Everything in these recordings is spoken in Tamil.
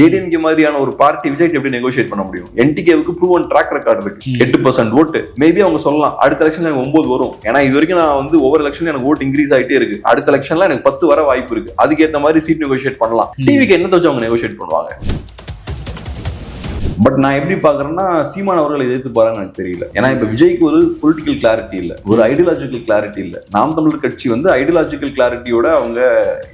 ஏடிஎம்கே மாதிரியான ஒரு பார்ட்டி விஜய் எப்படி நெகோஷியேட் பண்ண முடியும்? என்டிகேவுக்கு ப்ரூவ் அண்ட் ட்ராக் ரெக்கார்டு இருக்கு. எட்டு பர்சன்ட் ஓட்டு மேபி அவங்க சொல்லலாம் அடுத்த எலெக்ஷன்ல எனக்கு ஒன்பது வரும். ஏன்னா இது வரைக்கும் நான் வந்து ஒவ்வொரு எலெக்ஷன்ல எனக்கு ஓட் இன்க்ரீஸ் ஆயிட்டே இருக்கு. அடுத்த எலெக்ஷன்ல எனக்கு பத்து வர வாய்ப்பு இருக்கு. அதுக்கேற்ற மாதிரி சீட் நெகோஷியேட் பண்ணலாம். டிவிக்கு என்ன வச்சு அவங்க நெகோஷியேட் பண்ணுவாங்க? பட் நான் எப்படி பாக்குறேன்னா சீமான் அவர்கள் எதிர்த்து பாருன்னு எனக்கு தெரியல. ஏன்னா இப்ப விஜய்க்கு ஒரு பொலிட்டிக்கல் கிளாரிட்டி இல்ல. ஒரு ஐடியாலஜிக்கல் கிளாரிட்டி இல்ல. நாம் தமிழர் கட்சி வந்து ஐடியாலஜிக்கல் கிளாரிட்டியோட அவங்க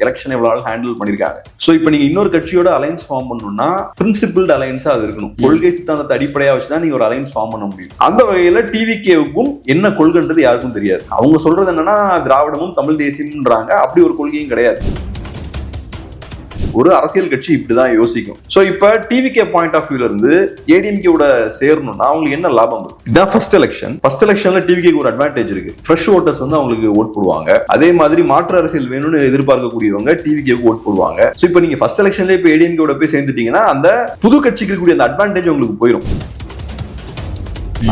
எலெக்ஷன் எவ்வளவு நாள் ஹேண்டில் பண்ணிருக்காங்க சோ இப்போ நீங்க இன்னொரு கட்சியோட அலைன்ஸ் ஃபார்ம் பண்ணணும்னா பிரின்சிபிள்டு அலைன்ஸா அது இருக்கணும். கொள்கை சித்தாந்தத்தை அடிப்படையா வச்சு தான் நீங்க ஒரு அலைன்ஸ் ஃபார்ம் பண்ண முடியும். அந்த வகையில டிவிகேவுக்கும் என்ன கொள்கைன்றது யாருக்கும் தெரியாது. அவங்க சொல்றது என்னன்னா திராவிடமும் தமிழ் தேசியம்ன்றாங்க அப்படி ஒரு கொள்கையும் கிடையாது. ஒரு அரசியல் கட்சி இப்படிதான் யோசிக்கும். சோ இப்ப டிவிகே பாயிண்ட் ஆஃப் வியூல இருந்து ஏடிஎம்கேவோட சேரணும்னா அவங்களுக்கு என்ன லாபம் இதுதான் இதான் ஃபர்ஸ்ட் எலெக்ஷன் ஃபர்ஸ்ட் எலெக்ஷன்ல டிவிகேக்கு ஒரு அட்வான்டேஜ் இருக்கு. ஃப்ரெஷ் ஓட்டர்ஸ் வந்து அவங்களுக்கு ஓட் போடுவாங்க. அதே மாதிரி மாற்று அரசியல் வேணும்னு எதிர்பார்க்கக்கூடியவங்க டிவிகேக்கு ஓட் போடுவாங்க. சோ இப்போ நீங்க ஃபர்ஸ்ட் எலெக்ஷன்ல இப்போ ஏடிஎம்கேவோட போய் சேர்ந்துட்டீங்கன்னா அந்த புது கட்சிக்கு இருக்கக்கூடிய அந்த அட்வான்டேஜ் உங்களுக்கு போயிடும்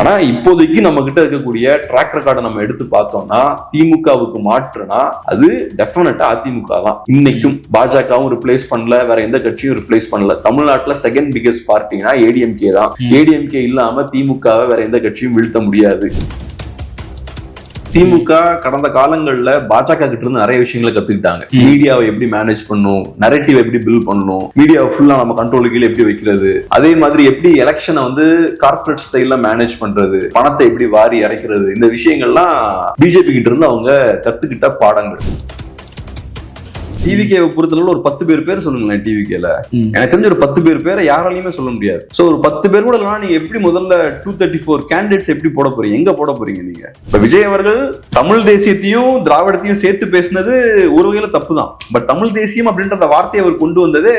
ஆனா இப்போதைக்கு நம்ம கிட்ட இருக்கக்கூடிய ட்ராக் ரெக்கார்டை நம்ம எடுத்து பார்த்தோம்னா திமுகவுக்கு மாற்றுனா அது டெஃபினட்டா அதிமுக தான். இன்னைக்கும் பாஜகவும் ரிப்ளேஸ் பண்ணல வேற எந்த கட்சியும் ரிப்ளேஸ் பண்ணல. தமிழ்நாட்டுல செகண்ட் பிகெஸ்ட் பார்ட்டினா ஏடிஎம்கே தான். ஏடிஎம்கே இல்லாம திமுகவை வேற எந்த கட்சியும் வீழ்த்த முடியாது. திமுக கடந்த காலங்கள்ல பாஜக கிட்ட இருந்து நிறைய விஷயங்களை கத்துக்கிட்டாங்க. மீடியாவை எப்படி மேனேஜ் பண்ணணும் நரேட்டிவ் எப்படி பில்ட் பண்ணணும் மீடியாவை ஃபுல்லா நம்ம கண்ட்ரோல் கீழே எப்படி வைக்கிறது அதே மாதிரி எப்படி எலெக்ஷனை வந்து கார்பரேட் ஸ்டைல்ல மேனேஜ் பண்றது பணத்தை எப்படி வாரி இறைக்கிறது இந்த விஷயங்கள்லாம் பிஜேபி கிட்ட இருந்து அவங்க கத்துக்கிட்ட பாடங்கள். டிவிகேவை பொறுத்தளவுல ஒரு பத்து பேர் பேர் சொல்லுங்களேன் டிவிகேல. எனக்கு தெரிஞ்ச ஒரு பத்து பேர் பேரை யாராலையுமே சொல்ல முடியாது. சோ ஒரு பத்து பேர் கூட இல்லைனா நீங்க எப்படி முதல்ல டூ தேர்ட்டி ஃபோர் கேண்டிடேட்ஸ் எப்படி போட போறீங்க? எங்க போட போறீங்க நீங்க? இப்ப விஜய் அவர்கள் தமிழ் தேசியத்தையும் திராவிடத்தையும் சேர்த்து பேசினது ஒரு வகையில தப்பு தான் பட் தமிழ் தேசியம் அப்படின்ற அந்த வார்த்தையை அவர் கொண்டு வந்ததே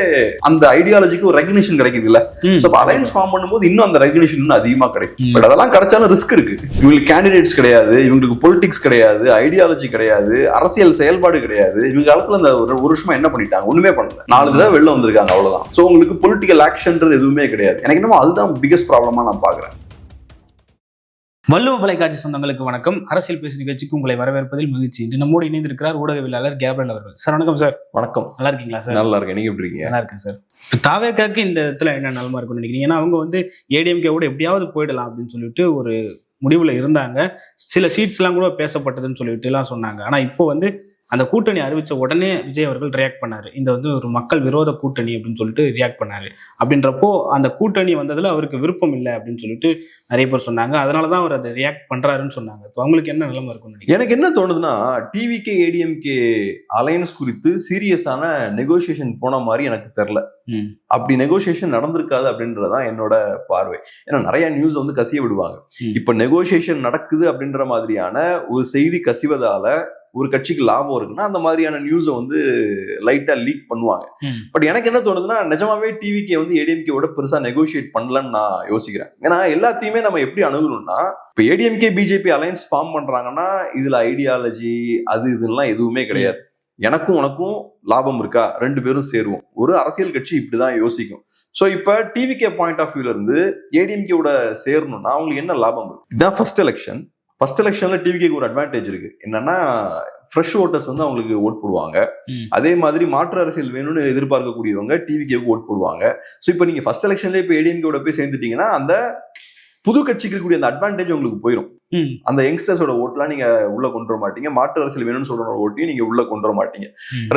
அந்த ஐடியாலஜிக்கு ஒரு ரெகனேஷன் கிடைக்குது இல்ல ம். சோ அலைன்ஸ் ஃபார்ம் பண்ணும்போது இன்னும் அந்த ரெகனேஷன் இன்னும் அதிகமா கிடைக்கும். பட் அதெல்லாம் கிடைச்சாலும் ரிஸ்க் இருக்கு. இவங்களுக்கு கேண்டிடேட்ஸ் கிடையாது இவங்களுக்கு பொலிட்டிக்ஸ் கிடையாது ஐடியாலஜி கிடையாது அரசியல் செயல்பாடு கிடையாது. இவங்க காலத்துல அந்த வருஷமா என்ன பண்ணிட்டாங்க? ஒண்ணுமே பண்ணல. நாலு தடவை வெளில வந்திருக்காங்க அவ்வளவுதான். சோ உங்களுக்கு பொலிட்டிக்கல் ஆக்ஷன்ன்றது எதுவுமே கிடையாது. எனக்கு என்னமோ அதுதான் பிகஸ்ட் ப்ராப்ளமா நான் பாக்குறேன் வள்ளுவ தொலைக்காட்சி சொந்தங்களுக்கு வணக்கம். அரசியல் பேசு நிகழ்ச்சிக்கு உங்களை வரவேற்பதில் மகிழ்ச்சி. இன்று நம்மோடு இணைந்திருக்கிறார் ஊடகவியலாளர் கேப்ரல் அவர்கள். சார் வணக்கம் சார். வணக்கம். நல்லா இருக்கீங்களா சார்? நல்லா இருக்கேன். நீங்க எப்படி இருக்கீங்க? நல்லா இருக்கேன் சார். இப்போ தாவேக்காக்கு இந்த இடத்துல என்ன நலமா இருக்கும்னு நினைக்கிறீங்க? ஏன்னா அவங்க வந்து ஏடிஎம்கேவோட எப்படியாவது போயிடலாம் அப்படின்னு சொல்லிட்டு ஒரு முடிவுல இருந்தாங்க. சில சீட்ஸ் எல்லாம் கூட பேசப்பட்டதுன்னு சொல்லிட்டு எல்லாம் சொன்னாங்க. ஆனா இப்போ வந்து அந்த கூட்டணி அறிவிச்ச உடனே விஜய் அவர்கள் ரியாக்ட் பண்ணாரு. இந்த வந்து ஒரு மக்கள் விரோத கூட்டணி அப்படின்னு சொல்லிட்டு ரியாக்ட் பண்ணாரு. அப்படின்றப்போ அந்த கூட்டணி வந்ததுல அவருக்கு விருப்பம் இல்லை அப்படின்னு சொல்லிட்டு நிறைய பேர் சொன்னாங்க. அதனாலதான் அவர் அதை ரியாக்ட் பண்றாருன்னு சொன்னாங்க. இப்போ அவங்களுக்கு என்ன நிலைமை நினைக்கிறீங்க? எனக்கு என்ன தோணுதுன்னா டிவிகே ஏடிஎம்கே அலையன்ஸ் குறித்து சீரியஸான நெகோசியேஷன் போன மாதிரி எனக்கு தெரியல. ம். அப்படி நெகோசியேஷன் நடந்திருக்காது அப்படின்றதான் என்னோட பார்வை. ஏன்னா நிறைய நியூஸ் வந்து கசிய விடுவாங்க. இப்ப நெகோசியேஷன் நடக்குது அப்படின்ற மாதிரியான ஒரு செய்தி கசிவதால ஒரு கட்சிக்கு லாபம் இருக்குன்னா அந்த மாதிரியான நியூஸை வந்து லைட்டா லீக் பண்ணுவாங்க. பட் எனக்கு என்ன தோணுதுன்னா நிஜமாவே டிவிக்கே வந்து ஏடிஎம்கேவோட பெருசா நெகோஷியேட் பண்ணலன்னு நான் யோசிக்கிறேன். ஏன்னா எல்லாத்தையுமே நம்ம எப்படி அணுகணும்னா இப்போ ஏடிஎம்கே பிஜேபி அலைன்ஸ் ஃபார்ம் பண்றாங்கன்னா இதுல ஐடியாலஜி அது இதெல்லாம் எதுவுமே கிடையாது. எனக்கும் உனக்கும் லாபம் இருக்கா? ரெண்டு பேரும் சேருவோம். ஒரு அரசியல் கட்சி இப்படிதான் யோசிக்கும். சோ இப்ப டிவிகே பாயிண்ட் ஆஃப் வியூல இருந்து ஏடிஎம்கேவோட சேரணும்னா அவங்களுக்கு என்ன லாபம் இருக்கு? இதான் ஃபர்ஸ்ட் எலெக்ஷன் ஃபர்ஸ்ட் எலெக்ஷன்ல டிவிகேக்கு ஒரு அட்வான்டேஜ் இருக்கு. என்னன்னா ஃப்ரெஷ் ஓட்டர்ஸ் வந்து அவங்களுக்கு ஓட் போடுவாங்க. அதே மாதிரி மாற்று அரசியல் வேணும்னு எதிர்பார்க்கக்கூடியவங்க டிவிகேக்கு ஓட் போடுவாங்க. ஸோ இப்போ நீங்க ஃபர்ஸ்ட் எலெக்ஷன்ல இப்போ ஏடிஎம்கேவோட போய் சேர்ந்துட்டீங்கன்னா அந்த புது கட்சிக்கு இருக்கக்கூடிய அந்த அட்வான்டேஜ் உங்களுக்கு போயிடும். அந்த யங்ஸ்டர்ஸோட ஓட்லாம் நீங்க உள்ள கொண்டு வர மாட்டீங்க. மாற்று அரசியல் வேணும்னு சொல்ற ஓட்டையும் நீங்க உள்ள கொண்டு வர மாட்டீங்க.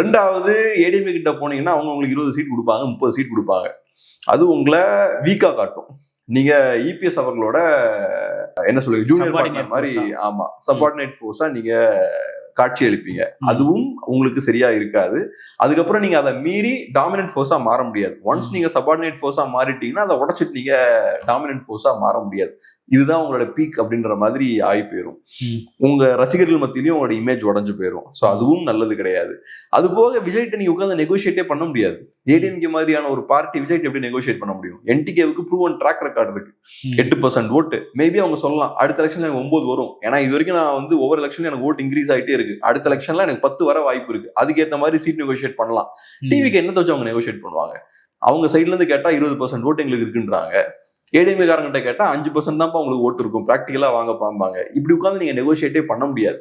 ரெண்டாவது ஏடிஎம்கே கிட்ட போனீங்கன்னா அவங்க உங்களுக்கு இருபது சீட் கொடுப்பாங்க முப்பது சீட் கொடுப்பாங்க. அது உங்களை வீக்கா காட்டும். நீங்க இபிஎஸ் அவர்களோட என்ன சொல்லுங்க ஜூனியர் பார்ட்னர் மாதிரி ஆமா சப்பார்டினேட் ஃபோர்ஸா நீங்க காட்சி அளிப்பீங்க. அதுவும் உங்களுக்கு சரியா இருக்காது. அதுக்கப்புறம் நீங்க அதை மீறி டாமினன்ட் ஃபோர்ஸா மாற முடியாது. ஒன்ஸ். நீங்க சப்பார்டினேட் ஃபோர்ஸா மாறிட்டீங்கன்னா அதை உடச்சிட்டு நீங்க டாமினன்ட் ஃபோர்ஸா மாற முடியாது. இதுதான் உங்களோட பீக் அப்படின்ற மாதிரி ஆகி போயிரும். ம். உங்க ரசிகர்கள் மத்தியிலயும் உங்களோட இமேஜ் உடஞ்சு போயிரும். ஸோ அதுவும் நல்லது கிடையாது. அது போக விஜய்கிட்ட நீங்க உட்காந்து நெகோஷியேட்டே பண்ண முடியாது. ஏடிஎம்கே மாதிரியான ஒரு பார்ட்டி விஜய்கிட்ட எப்படி நெகோஷியேட் பண்ண முடியும்? என்டிகேவுக்கு ப்ரூவ் அண்ட் ட்ராக் ரெக்கார்டு இருக்கு. எட்டு பர்சன்ட் ஓட்டு மேபி அவங்க சொல்லலாம் அடுத்த எலெக்ஷன்ல எனக்கு ஒன்பது வரும். ஏன்னா இது வரைக்கும் நான் வந்து ஒவ்வொரு எலெக்ஷன்ல எனக்கு ஓட் இன்க்ரீஸ் ஆயிட்டே இருக்கு. அடுத்த எலெக்ஷன்ல எனக்கு பத்து வர வாய்ப்பு இருக்கு. அதுக்கேற்ற மாதிரி சீட் நெகோஷியேட் பண்ணலாம். டிவிக்கு என்னத்தை வச்சு அவங்க நெகோஷியேட் பண்ணுவாங்க? அவங்க சைட்ல இருந்து கேட்டா இருபது பர்சன்ட் ஓட்டு எங்களுக்கு இருக்குன்றாங்க. ஏடிஎம்கே காரங்கிட்ட கேட்டா அஞ்சு பர்சன்ட் தான்ப்பா உங்களுக்கு ஓட்டு இருக்கும். ப்ராக்டிக்கலா வாங்க பாம்பாங்க. இப்படி உட்காந்து நீங்க நெகோஷியேட்டே பண்ண முடியாது.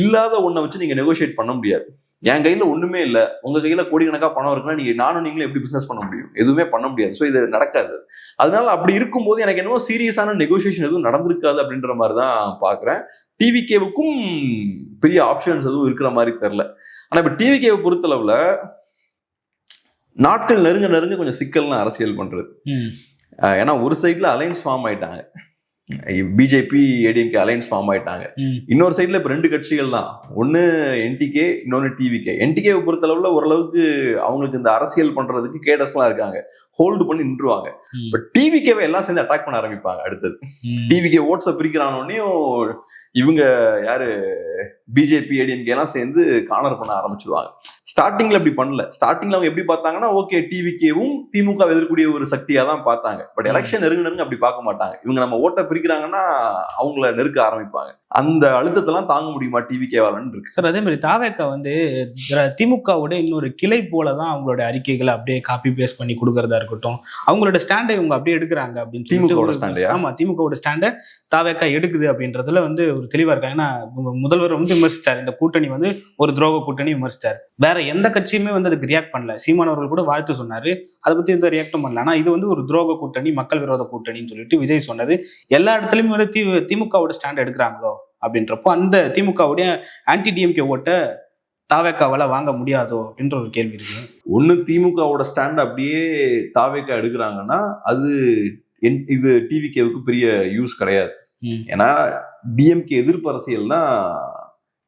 இல்லாத ஒன்றை வச்சு நீங்க நெகோஷியேட் பண்ண முடியாது. என் கையில ஒண்ணுமே இல்ல. உங்க கையில கோடிக்கணக்கா பணம் இருக்குன்னா நீங்க நானும் நீங்களும் எப்படி பிசினஸ் பண்ண முடியும்? எதுவுமே பண்ண முடியாது. ஸோ இது நடக்காது. அதனால அப்படி இருக்கும்போது எனக்கு என்னவோ சீரியஸான நெகோசியேஷன் எதுவும் நடந்திருக்காது அப்படின்ற மாதிரி தான் பாக்குறேன் டிவிகேவுக்கும் பெரிய ஆப்ஷன்ஸ் எதுவும் இருக்கிற மாதிரி தெரில ஆனா இப்ப டிவிகேவை பொறுத்தளவுல நாட்கள் நெருங்க நெருங்க கொஞ்சம் சிக்கல்னா அரசியல் பண்றது. ஏன்னா ஒரு சைட்ல அலைன்ஸ் ஃபார்ம் ஆயிட்டாங்க. பிஜேபி ஏடிஎம்கே அலைன்ஸ் ஃபார்ம் ஆயிட்டாங்க. இன்னொரு சைடுல இப்ப ரெண்டு கட்சிகள் தான். ஒன்னு என்டிகே இன்னொன்னு டிவிகே என்டிகே பொறுத்தளவுல ஓரளவுக்கு அவங்களுக்கு இந்த அரசியல் பண்றதுக்கு கேடஸ்லாம் இருக்காங்க. ஹோல்டு பண்ணி நின்றுவாங்க. பட் டிவிகேவை எல்லாம் சேர்ந்து அட்டாக் பண்ண ஆரம்பிப்பாங்க அடுத்தது. டிவிகே ஓட்ஸை பிரிக்கிறானோடனையும் இவங்க யாரு? பிஜேபி ஏடிஎம்கே எல்லாம் சேர்ந்து கார்னர் பண்ண ஆரம்பிச்சிருவாங்க. ஸ்டார்டிங்ல அப்படி பண்ணல. ஸ்டார்டிங்ல அவங்க எப்படி பார்த்தாங்கன்னா ஓகே டிவிகேவும் திமுக எதிர்க்கூடிய ஒரு சக்தியா தான் பார்த்தாங்க. பட் எலெக்ஷன் நெருங்க நெருங்க அப்படி பார்க்க மாட்டாங்க. இவங்க நம்ம ஓட்டை பிரிக்கிறாங்கன்னா அவங்கள நெருக்க ஆரம்பிப்பாங்க. அந்த அழுத்தத்தெல்லாம் தாங்க முடியுமா டிவிகேவாலன்னு இருக்கு. சார் அதே மாதிரி தாவேக்கா வந்து திமுகவோட இன்னொரு கிளை போல தான் அவங்களோட அறிக்கைகளை அப்படியே காப்பி பேஸ்ட் பண்ணி கொடுக்கறதா இருக்கட்டும். அவங்களோட ஸ்டாண்டை இவங்க அப்படியே எடுக்கிறாங்க அப்படின்னு திமுகவோட stand-ஐயா? ஆமா திமுகவோட ஸ்டாண்டை தாவேக்கா எடுக்குது அப்படின்றதுல வந்து ஒரு தெளிவா இருக்காங்க. ஏன்னா முதல்வர் வந்து விமர்சிச்சார். இந்த கூட்டணி வந்து ஒரு துரோக கூட்டணி விமர்சிச்சார். வேற எந்த கட்சியுமே வந்து அதுக்கு ரியாக்ட் பண்ணல. சீமான் அவர்கள் கூட வாழ்த்து சொன்னாரு. அதை பத்தி எந்த ரியாக்டும் பண்ணல. ஆனா இது வந்து ஒரு துரோக கூட்டணி மக்கள் விரோத கூட்டணின்னு சொல்லிட்டு விஜய் சொன்னது. எல்லா இடத்துலயுமே வந்து திமுகவோட ஸ்டாண்ட் எடுக்கிறாங்களோ? அப்படின்றப்போ அந்த திமுகவுடைய ஆன்டி டிஎம்கே ஓட்டை தாவேக்காவால வாங்க முடியாதோ அப்படின்ற ஒரு கேள்வி இருக்கு. ஒண்ணு திமுகவோட ஸ்டாண்ட் அப்படியே தாவேக்கா எடுக்கிறாங்கன்னா அது இது டிவிகேவுக்கு பெரிய யூஸ் கிடையாது. ஏன்னா டிஎம்கே எதிர்ப்பு அரசியல் தான்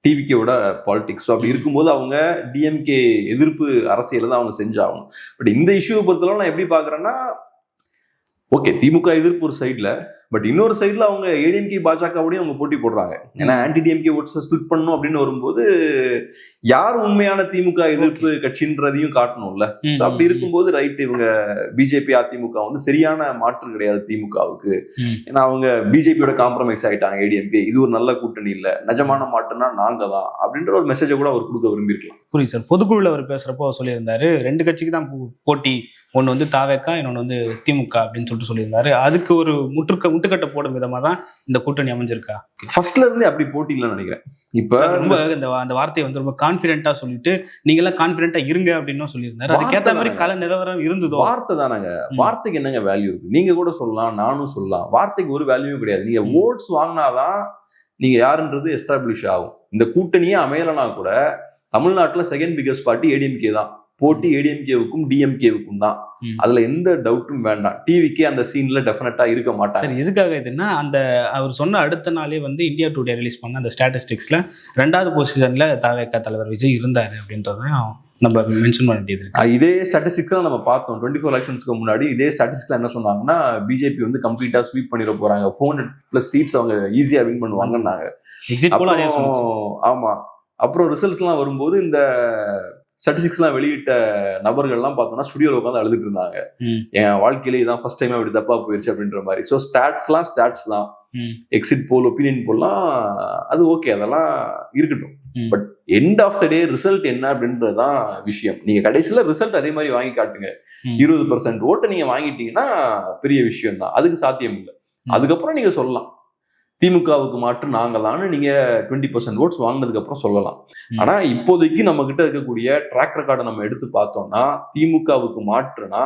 டிவிகேவோட பாலிடிக்ஸ் அப்படி இருக்கும்போது அவங்க டிஎம்கே எதிர்ப்பு அரசியலை தான் அவங்க செஞ்சாகணும். பட் இந்த இஷ்யூவை பொறுத்தளவு நான் எப்படி பார்க்குறேன்னா ஓகே திமுக எதிர்ப்பு ஒரு சைடில் பட் இன்னொரு சைடில் அவங்க ஏடிஎம்கே பாஜகவோடய அவங்க போட்டி போடுறாங்க. ஏன்னா ஆன்டி டிஎம்கே ஓட்ஸை ஸ்பிளிட் பண்ணணும் அப்படின்னு வரும்போது யார் உண்மையான திமுக எதிர்ப்பு கட்சின்றதையும் காட்டணும்ல. ஸோ அப்படி இருக்கும்போது ரைட் இவங்க பிஜேபி அதிமுக வந்து சரியான மாற்று கிடையாது திமுகவுக்கு. ஏன்னா அவங்க பிஜேபியோட காம்ப்ரமைஸ் ஆயிட்டாங்க ஏடிஎம்கே இது ஒரு நல்ல கூட்டணி இல்ல. நிஜமான மாற்றுனா நாங்க தான் அப்படின்ற ஒரு மெசேஜை கூட அவர் கொடுக்க விரும்பியிருக்கலாம். புரியுது சார். பொதுக்குழுல அவர் பேசுறப்போ அவர் சொல்லியிருந்தாரு ரெண்டு கட்சிக்கு தான் போட்டி. ஒன்னு வந்து தாவேக்கா இன்னொன்னு வந்து திமுக அப்படின்னு சொல்லிட்டு சொல்லியிருந்தாரு. அதுக்கு ஒரு முற்றுக்க முட்டுக்கட்டை போடும் விதமா தான் இந்த கூட்டணி அமைஞ்சிருக்கா? ஃபர்ஸ்ட்ல இருந்தே அப்படி போட்டி இல்லைன்னு நினைக்கிறேன். இப்ப ரொம்ப இந்த அந்த வார்த்தையை வந்து ரொம்ப கான்பிடென்ட்டா சொல்லிட்டு நீங்க எல்லாம் கான்பிடென்ட்டா இருங்க அப்படின்னு சொல்லியிருந்தாரு. அதுக்கேத்த மாதிரி கள நிலவரம் இருந்ததோ? வார்த்தை தானங்க. வார்த்தைக்கு என்னங்க வேல்யூ இருக்கு? நீங்க கூட சொல்லலாம் நானும் சொல்லலாம். வார்த்தைக்கு ஒரு வேல்யூவும் கிடையாது. நீங்க. ஓட்ஸ் வாங்கினாதான் நீங்க யாருன்றது எஸ்டாப்ளிஷ் ஆகும். இந்த கூட்டணியே அமையலனா கூட தமிழ்நாட்டுல செகண்ட் பிகஸ்ட் பார்ட்டி ஏடிஎம்கே தான். போட்டி ஏடிஎம்கேவுக்கும் டிஎம்கேவுக்கும் தான். அதுல எந்த டவுட்டும் வேண்டாம். டிவிக்கே அந்த சீன்ல டெஃபினட்டா இருக்க மாட்டாங்க. சரி எதுக்காக இதுன்னா அந்த அவர் சொன்ன அடுத்த நாளே வந்து இந்தியா டுடே ரிலீஸ் பண்ண அந்த ஸ்டாட்டிஸ்டிக்ஸ்ல ரெண்டாவது பொசிஷன்ல தாவேக்கா தலைவர் விஜய் இருந்தாரு அப்படின்றதையும் நம்ம மென்ஷன் பண்ண வேண்டியது இதே ஸ்டாட்டிஸ்டிக்ஸ் நம்ம பார்த்தோம். டுவெண்ட்டி ஃபோர் எலெக்ஷன்ஸ்க்கு முன்னாடி இதே ஸ்டாட்டிஸ்டிக்ஸ்ல என்ன சொன்னாங்கன்னா பிஜேபி வந்து கம்ப்ளீட்டா ஸ்வீப் பண்ணிட போறாங்க. ஃபோர் ஹண்ட்ரட் பிளஸ் சீட்ஸ் அவங்க ஈஸியா வின் பண்ணுவாங்கன்னாங்க. எக்ஸிட் ஆமா. அப்புறம் ரிசல்ட்ஸ்லாம் வரும்போது இந்த ஸ்டாட்டிஸ்டிக்ஸ்லாம் வெளியிட்ட நபர்கள்லாம் பார்த்தோம்னா ஸ்டுடியோவில் உட்காந்து அழுதுட்டு இருந்தாங்க. என் வாழ்க்கையில இதான் ஃபர்ஸ்ட் டைம் அப்படி தப்பா போயிருச்சு அப்படின்ற மாதிரி ஸோ ஸ்டாட்ஸ்லாம் ஸ்டாட்ஸ் தான். எக்ஸிட் போல் ஒப்பீனியன் போல்லாம் அது ஓகே அதெல்லாம் இருக்கட்டும். But end of the day result என்ன அப்படின்றது தான் விஷயம் நீங்க கடைசியில ரிசல்ட் அதே மாதிரி வாங்கி காட்டுங்க. இருபது பர்சன்ட் ஓட்டை நீங்க வாங்கிட்டீங்கன்னா பெரிய விஷயம் தான் அதுக்கு சாத்தியம் இல்லை. அதுக்கப்புறம் நீங்க சொல்லலாம் திமுகவுக்கு மாற்று நாங்களான்னு நீங்க டுவெண்ட்டி பர்சன்ட் ஓட்ஸ் வாங்கினதுக்கு அப்புறம் சொல்லலாம். ஆனா இப்போதைக்கு நம்ம கிட்ட இருக்கக்கூடிய ட்ராக் ரெக்கார்டை நம்ம எடுத்து பார்த்தோம்னா திமுகவுக்கு மாற்றுனா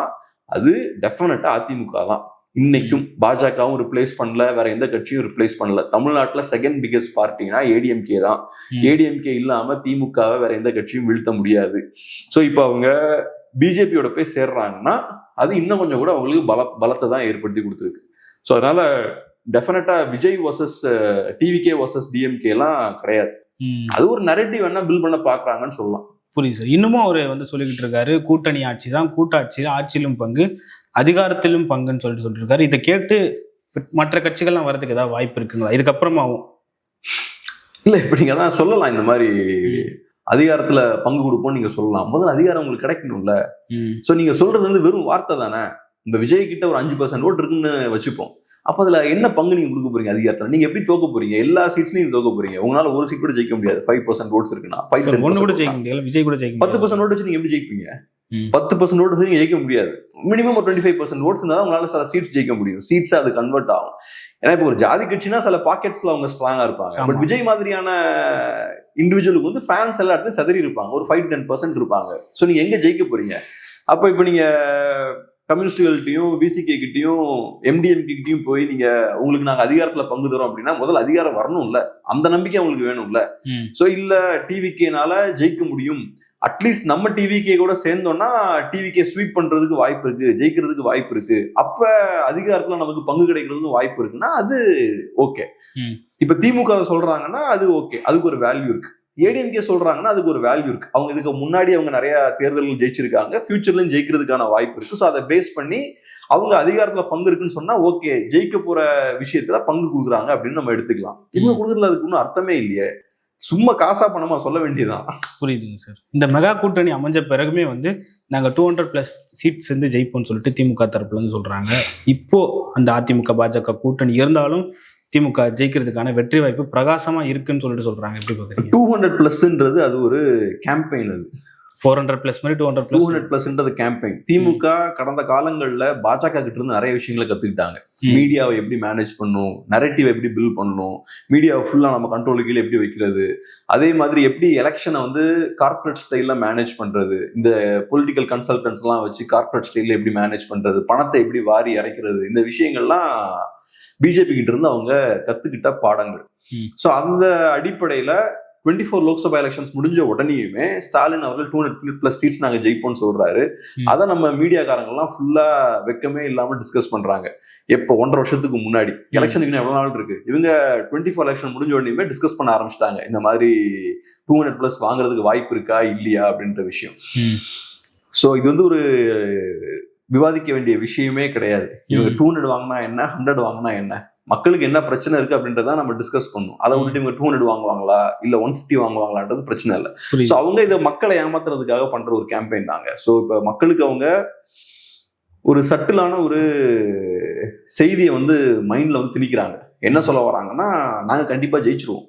அது டெஃபினட்டா அதிமுக தான். இன்னைக்கும் பாஜகவும் ரிப்ளேஸ் பண்ணல வேற எந்த கட்சியும் ரிப்ளேஸ் பண்ணல. தமிழ்நாட்டுல செகண்ட் பிகஸ்ட் பார்ட்டினா ஏடிஎம்கே தான். ஏடிஎம்கே இல்லாம திமுகவை வேற எந்த கட்சியும் வீழ்த்த முடியாது. ஸோ இப்போ அவங்க பிஜேபியோட போய் சேர்றாங்கன்னா அது இன்னும் கொஞ்சம் கூட அவங்களுக்கு பல பலத்தை தான் ஏற்படுத்தி கொடுத்துருக்கு. ஸோ அதனால டெஃபினட்டா Vijay versus TVK versus DMK எல்லாம் கிடையாது. அது ஒரு நரேட்டிவ் வேணா பில் பண்ண பாக்குறாங்கன்னு சொல்லலாம். புரியுது சார் இன்னமும் அவர் வந்து சொல்லிக்கிட்டு இருக்காரு கூட்டணி ஆட்சி தான் கூட்டாட்சி ஆட்சியிலும் பங்கு அதிகாரத்திலும் பங்குன்னு சொல்லிட்டு சொல்லிட்டு இருக்காரு இதை கேட்டு மற்ற கட்சிகள்லாம் வரதுக்கு ஏதாவது வாய்ப்பு இருக்குங்களா? இதுக்கப்புறமாவும். இல்ல இப்ப நீங்க தான் சொல்லலாம் இந்த மாதிரி அதிகாரத்துல பங்கு கொடுப்போம் நீங்க சொல்லலாம். முதல்ல அதிகாரம் உங்களுக்கு கிடைக்கணும்ல. ஸோ நீங்க சொல்றது வந்து வெறும் வார்த்தை தானே. இந்த விஜய் கிட்ட ஒரு அஞ்சு பர்சன்ட் ஓட்டு இருக்குன்னு வச்சுப்போம். அப்ப அதுல என்ன பங்கு நீங்க கொடுக்க போறீங்க அதிகாரத்துல? நீங்க எப்படி தோக்க போறீங்க? எல்லா சீட்ஸ்லயும் தோக்க போறீங்க. உங்களால ஒரு சீட் கூட ஜெயிக்க முடியாது. ஃபைவ் பர்சன்ட் ஓட்ஸ் இருக்குன்னா. ஃபைவ் ஒண்ணு கூட ஜெயிக்க முடியல. விஜய் கூட ஜெயிக்க பத்து முடியாது. பர்சன்ட் ஓட்டு வச்சு நீங்க எப்படி ஜெயிப்பீங்க. பத்து பர்சன்ட் ஓட்ஸ் நீங்க ஜெயிக்க முடியாது. மினிமம் ஒரு டுவெண்ட்டி ஃபைவ் பர்சன்ட் ஓட்ஸ் இருந்தால் உங்களால சில சீட்ஸ் ஜெயிக்க முடியும். சீட்ஸ் அது கன்வெர்ட் ஆகும். ஏன்னா இப்போ ஒரு ஜாதி கட்சினா சில பாக்கெட்ஸ்ல அவங்க ஸ்ட்ராங்கா இருப்பாங்க. பட் விஜய் மாதிரியான இண்டிவிஜுவலுக்கு வந்து ஃபேன்ஸ் எல்லா இடத்துலையும் செதறி இருப்பாங்க. ஒரு ஃபைவ் டென் பர்சன்ட் இருப்பாங்க. ஸோ நீங்க எங்க ஜெயிக்க போறீங்க? அப்போ இப்போ நீங்க கம்யூனிஸ்டுகள்கிட்டயும் விசிகே கிட்டயும் எம்டிஎம்கே கிட்டயும் போய் நீங்க உங்களுக்கு நாங்க அதிகாரத்துல பங்கு தரோம் அப்படின்னா முதல்ல அதிகாரம் வரணும்ல. அந்த நம்பிக்கை உங்களுக்கு வேணும்ல. சோ இல்ல டிவிகேனால ஜெயிக்க முடியும். அட்லீஸ்ட் நம்ம டிவிகே கூட சேர்ந்தோம்னா டிவிகே ஸ்வீப் பண்றதுக்கு வாய்ப்பு இருக்கு ஜெயிக்கிறதுக்கு வாய்ப்பு இருக்கு. அப்ப அதிகாரத்துல நமக்கு பங்கு கிடைக்கிறதுக்கு வாய்ப்பு இருக்குன்னா அது ஓகே. இப்ப திமுக சொல்றாங்கன்னா அது ஓகே அதுக்கு ஒரு வேல்யூ இருக்கு. ஏடிஎம்கே சொல்றாங்கன்னா அதுக்கு ஒரு வேல்யூ இருக்கு. அவங்க இதுக்கு முன்னாடி அவங்க நிறைய தேர்தல்கள் ஜெயிச்சிருக்காங்க. ஃபியூச்சர்லயும் ஜெயிக்கிறதுக்கான வாய்ப்பு இருக்கு. ஸோ அதை பேஸ் பண்ணி அவங்க அதிகாரத்துல பங்கு இருக்குன்னு சொன்னா ஓகே ஜெயிக்க போற விஷயத்துல பங்கு கொடுக்குறாங்க அப்படின்னு நம்ம எடுத்துக்கலாம். இவங்க கொடுக்குறதுல அதுக்கு ஒன்றும் அர்த்தமே இல்லையே. சும்மா காசா பணமா சொல்ல வேண்டியதுதான். புரியுதுங்க சார். இந்த மெகா கூட்டணி அமைஞ்ச பிறகுமே வந்து நாங்கள் டூ ஹண்ட்ரட் ப்ளஸ் சீட்ஸ் வந்து ஜெயிப்போம்னு சொல்லிட்டு திமுக தரப்புல இருந்து சொல்றாங்க. இப்போ அந்த அதிமுக பாஜக கூட்டணி இருந்தாலும் திமுக ஜெயிக்கிறதுக்கான வெற்றி வாய்ப்பு பிரகாசமா இருக்குன்னு சொல்லிட்டு சொல்றாங்க. எப்படி பாக்குறீங்க டூ ஹண்ட்ரட் பிளஸ்ன்றது அது ஒரு கேம்பெயின் அது. ஃபோர் ஹண்ட்ரட் பிளஸ் மாதிரி டூ ஹண்ட்ரட் டூ ஹண்ட்ரட் பிளஸ்ன்றது கேம்பெயின் திமுக கடந்த காலங்கள்ல பாஜக கிட்ட இருந்து நிறைய விஷயங்களை கத்துக்கிட்டாங்க. ம். மீடியாவை எப்படி மேனேஜ் பண்ணணும் நரேட்டிவ் எப்படி பில்ட் பண்ணணும் மீடியாவை ஃபுல்லா நம்ம கண்ட்ரோல் கீழே எப்படி வைக்கிறது அதே மாதிரி எப்படி எலெக்ஷனை வந்து கார்ப்பரேட் ஸ்டைல்ல மேனேஜ் பண்றது இந்த பொலிட்டிக்கல் கன்சல்டன்ஸ் எல்லாம் வச்சு கார்ப்பரேட் ஸ்டைல்ல எப்படி மேனேஜ் பண்றது பணத்தை எப்படி வாரி இறைக்கிறது இந்த விஷயங்கள்லாம் பிஜேபி கிட்ட இருந்து அவங்க கத்துக்கிட்ட பாடங்கள். ஸோ அந்த அடிப்படையில டுவெண்ட்டி ஃபோர் லோக்சபா எலெக்ஷன்ஸ் முடிஞ்ச உடனேயுமே ஸ்டாலின் அவர்கள் டூ ஹண்ட்ரட் பிளஸ் சீட்ஸ் நாங்க ஜெயிப்போம்னு சொல்றாரு. அதை நம்ம மீடியாக்காரங்கெல்லாம் ஃபுல்லா வெக்கமே இல்லாம டிஸ்கஸ் பண்றாங்க. எப்போ ஒன்றரை வருஷத்துக்கு முன்னாடி. எலெக்ஷனுக்கு இன்னும் எவ்வளவு நாள் இருக்கு? இவங்க டுவெண்ட்டி ஃபோர் எலெக்ஷன் முடிஞ்ச உடனேயுமே டிஸ்கஸ் பண்ண ஆரம்பிச்சிட்டாங்க. இந்த மாதிரி டூ ஹண்ட்ரட் பிளஸ் வாங்குறதுக்கு வாய்ப்பு இருக்கா? இல்லையா? அப்படின்ற விஷயம். ஸோ இது வந்து ஒரு விவாதிக்க வேண்டிய விஷயமே கிடையாது. இவங்க. டூ ஹண்ட்ரட் வாங்கினா என்ன ஹண்ட்ரட் வாங்கினா என்ன? மக்களுக்கு என்ன பிரச்சனை இருக்கு அப்படின்றத நம்ம டிஸ்கஸ் பண்ணும். அதை விட்டுட்டு இவங்க டூ ஹண்ட்ரட் வாங்குவாங்களா? இல்ல ஒன் ஃபிஃப்டி வாங்குவாங்களான்றது பிரச்சனை இல்லை. ஸோ அவங்க இதை மக்களை ஏமாத்துறதுக்காக பண்ற ஒரு கேம்பெயின் தாங்க. ஸோ இப்போ மக்களுக்கு அவங்க ஒரு சட்டிலான ஒரு செய்தியை வந்து மைண்ட்ல வந்து திணிக்கிறாங்க. என்ன சொல்ல வராங்கன்னா நாங்க கண்டிப்பா ஜெயிச்சிருவோம்.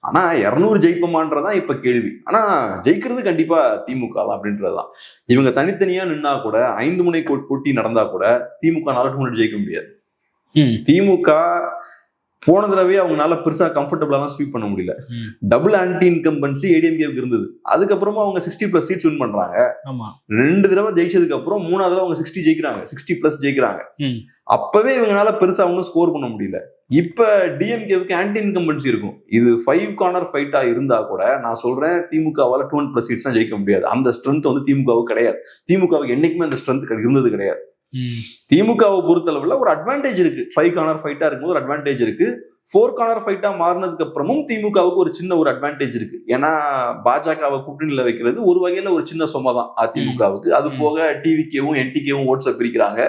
ஆனா இரநூறு ஜெயிப்போமான்றதான் இப்ப கேள்வி. ஆனா ஜெயிக்கிறது கண்டிப்பா திமுக தான் அப்படின்றதுதான். இவங்க தனித்தனியா நின்னா கூட ஐந்து முனை போட்டி நடந்தா கூட திமுக நாலு டூ ஜெயிக்க முடியாது. திமுக போன தடவை அவங்களால பெருசா கம்ஃபர்டபுளா தான் ஸ்வீப் பண்ண முடியல. டபுள் ஆன்டி இன்கம்பன்சி ஏடிஎம்கேவுக்கு இருந்தது. அதுக்கப்புறமா அவங்க சிக்ஸ்டி பிளஸ் சீட்ஸ் வின் பண்றாங்க. ரெண்டு தடவை ஜெயிச்சதுக்கு அப்புறம் மூணாவது தடவை அவங்க சிக்ஸ்டி ஜெயிக்கிறாங்க. சிக்ஸ்டி பிளஸ் ஜெயிக்கிறாங்க. அப்பவே இவங்களால பெருசா அவங்க ஸ்கோர் பண்ண முடியல. இப்ப டிஎம்கேவுக்கு ஆன்டி இன்கம்பன்சி இருக்கும். இது ஃபைவ் கார்னர் ஃபைட்டா இருந்தா கூட நான் சொல்றேன் திமுகவால டூ பிளஸ் சீட்ஸ் தான் ஜெயிக்க முடியாது. அந்த ஸ்ட்ரென்த் வந்து திமுகவுக்கு கிடையாது. திமுகவுக்கு என்னைக்குமே அந்த ஸ்ட்ரென்த் இருந்தது கிடையாது. திமுகவை பொறுத்தளவுல ஒரு அட்வான்டேஜ் இருக்கு. ஃபைவ் கார்னர் ஃபைட்டா இருக்கும்போது ஒரு அட்வான்டேஜ் இருக்கு. ஃபோர் கார்னர் ஃபைட்டா மாறினதுக்கு அப்புறமும் திமுகவுக்கு ஒரு சின்ன ஒரு அட்வான்டேஜ் இருக்கு. ஏன்னா பாஜகவை கூட்டணியில வைக்கிறது ஒரு வகையில ஒரு சின்ன சுமை தான் அதிமுகவுக்கு அது. போக டிவிகேவும் என்டிகேவும் ஓட்ஸை பிரிக்கிறாங்க